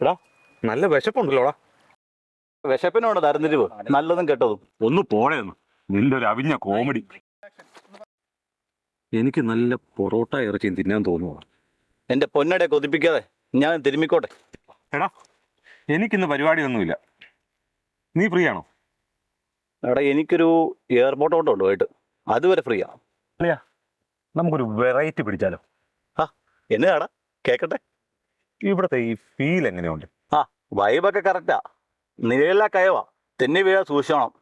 എടാ നല്ല വിശപ്പുണ്ടല്ലോടാ. വിശപ്പിനോട് തരംതിരിവ്. നല്ലതും കേട്ടതും. ഒന്ന് പോണേന്ന് നിന്റെ ഒരു അവിഞ്ഞ കോമഡി. എനിക്ക് നല്ല പൊറോട്ട ഇറച്ചിയും തിന്നാൻ തോന്നുവാ. എന്റെ പൊന്നടെ കൊതിപ്പിക്കാതെ ഞാൻ തിരുമിക്കോട്ടെ എടാ എനിക്കിന്ന് പരിപാടിയൊന്നുമില്ല. നീ ഫ്രീ ആണോ എടാ എനിക്കൊരു എയർപോർട്ട് ഓട്ടോ ഉണ്ട് പോയിട്ട് അതുവരെ ഫ്രീയാ. നമുക്കൊരു വെറൈറ്റി പിടിച്ചാലോ. ആ എന്നതാടാ കേക്കട്ടെ. ഇവിടുത്തെ ഈ ഫീൽ എങ്ങനെയുണ്ട്? ആ വൈബൊക്കെ കറക്റ്റാ നിഴല കയവാ. തെന്നി വീഴ സൂക്ഷിക്കണം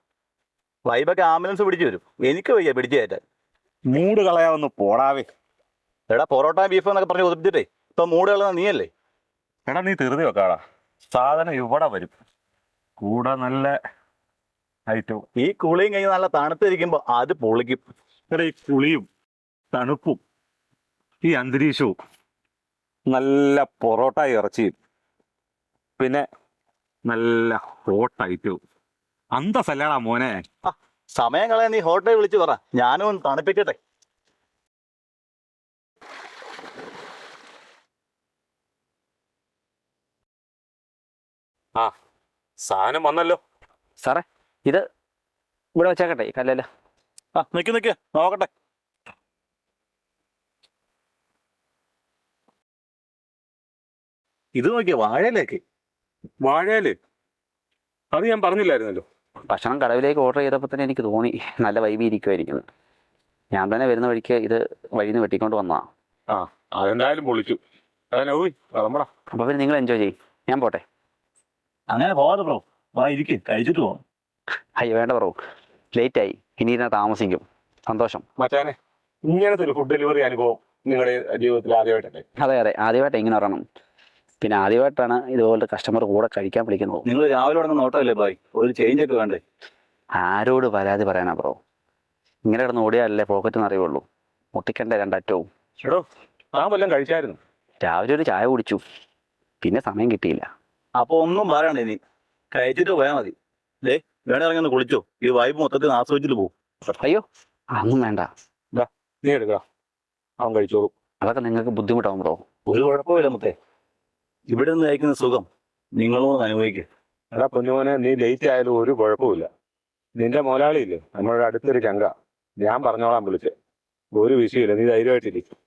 വൈബൊക്കെ ആംബുലൻസ് പിടിച്ചു വരും. എനിക്ക് വയ്യ പിടിച്ചു കയറ്റാൻ. മൂട് കളയാവുന്ന പോടാവേ. എടാ പൊറോട്ട ബീഫ് എന്നൊക്കെ പറഞ്ഞ് ഒതുപ്പിച്ചിട്ടേ. ഇപ്പൊ മൂട് കളയുന്ന നീയല്ലേ? എടാ നീ തീർതി വെക്കാടാ. സാധനം ഇവിടെ വരും. കൂടെ നല്ല ഐറ്റവും ഈ കുളിയും കഴിഞ്ഞ് നല്ല തണുത്തിരിക്കുമ്പോ അത് പൊളിക്കും. എടാ ഈ കുളിയും തണുപ്പും ഈ അന്തരീക്ഷവും നല്ല പൊറോട്ട ഇറച്ചിയും പിന്നെ നല്ല ഹോട്ട് ഐറ്റവും അന്തസ്സല്ലടാ മോനെ. സമയം കളയാൻ നീ ഹോട്ടലിൽ വിളിച്ചു പറ. ഞാനും ഒന്ന് തണുപ്പിക്കട്ടെ. ആ സാധനം വന്നല്ലോ. സാറേ ഇത് ഇവിടെ വെച്ചേക്കട്ടെ ഈ കല്ലല്ല ആ നിക്ക് നിക്ക് നോക്കട്ടെ. ഇത് നോക്കിയ വാഴയിലേക്ക്. വാഴയിൽ? അത് ഞാൻ പറഞ്ഞില്ലായിരുന്നല്ലോ. ഭക്ഷണം കടവിലേക്ക് ഓർഡർ ചെയ്തപ്പോൾ തന്നെ എനിക്ക് തോന്നി നല്ല വൈബി ഇരിക്കുമായിരിക്കും ഞാൻ തന്നെ വരുന്ന വഴിക്ക് ഇത് വഴിന്ന് നിന്ന് വെട്ടിക്കൊണ്ട് വന്നതാണ് ആ അതെന്തായാലും പൊളിച്ചു. അപ്പൊ പിന്നെ നിങ്ങൾ എൻജോയ് ചെയ്യും. ഞാൻ പോട്ടെ. അങ്ങനെ പോവാതെ ബ്രോ വാ ഇരിക്കും. കഴിച്ചിട്ട് പോവാം. അയ്യോ വേണ്ട ബ്രോ ആയി. ഇനി ഇരുന്ന താമസിക്കും. സന്തോഷം. മച്ചാനെ ഇങ്ങനത്തെ ഒരു ഫുഡ് ഡെലിവറി അനുഭവം നിങ്ങളുടെ ജീവിതത്തിൽ ആദ്യമായിട്ടല്ലേ? അതെ അതെ. ആദ്യമായിട്ട് ഇങ്ങനെ പറയണം പിന്നെ ആദ്യമായിട്ടാണ് ഇതുപോലത്തെ കസ്റ്റമർ കൂടെ കഴിക്കാൻ വിളിക്കുന്നത്. നിങ്ങൾ രാവിലെ നോട്ടല്ലേ നോട്ടമല്ലേ ബായ് ഒരു ചേഞ്ച് ഒക്കെ വേണ്ടേ? ആരോട് പരാതി പറയാനാ ബ്രോ ഇങ്ങനെ കിടന്ന് ഓടിയാലല്ലേ പോക്കറ്റ് നിറയുള്ളൂ മുട്ടിക്കണ്ട രണ്ടറ്റവും. എടോ താൻ വല്ലതും കഴിച്ചായിരുന്നു. രാവിലെ ഒരു ചായ കുടിച്ചു. പിന്നെ സമയം കിട്ടിയില്ല. അപ്പൊ ഒന്നും പറയണ്ട ഇനി. കഴിച്ചിട്ട് പോയാൽ മതി. ദേ വേണേ ഇറങ്ങി ഒന്ന് കുളിച്ചോ. ഈ വൈബ് മൊത്തത്തിൽ ആസ്വദിച്ചിട്ട് പോകും അയ്യോ അതൊന്നും വേണ്ട. നീ എടുക്കാം അവൻ കഴിച്ചോളൂ. അതൊക്കെ നിങ്ങൾക്ക് ബുദ്ധിമുട്ടാവും ബ്രോ ഒരു കുഴപ്പമില്ല മുത്തേ. ഇവിടെ നിന്ന് അയക്കുന്ന സുഖം നിങ്ങളും അനുഭവിക്കും. എടാ പൊന്നുമോനെ നീ ലേറ്റ് ആയാലും ഒരു കുഴപ്പമില്ല നിന്റെ മുതലാളിയില്ലേ നമ്മളുടെ അടുത്തൊരു ചങ്ക. ഞാൻ പറഞ്ഞോളാം വിളിച്ച്. ഒരു വിഷയമില്ല നീ ധൈര്യമായിട്ടിരിക്കും.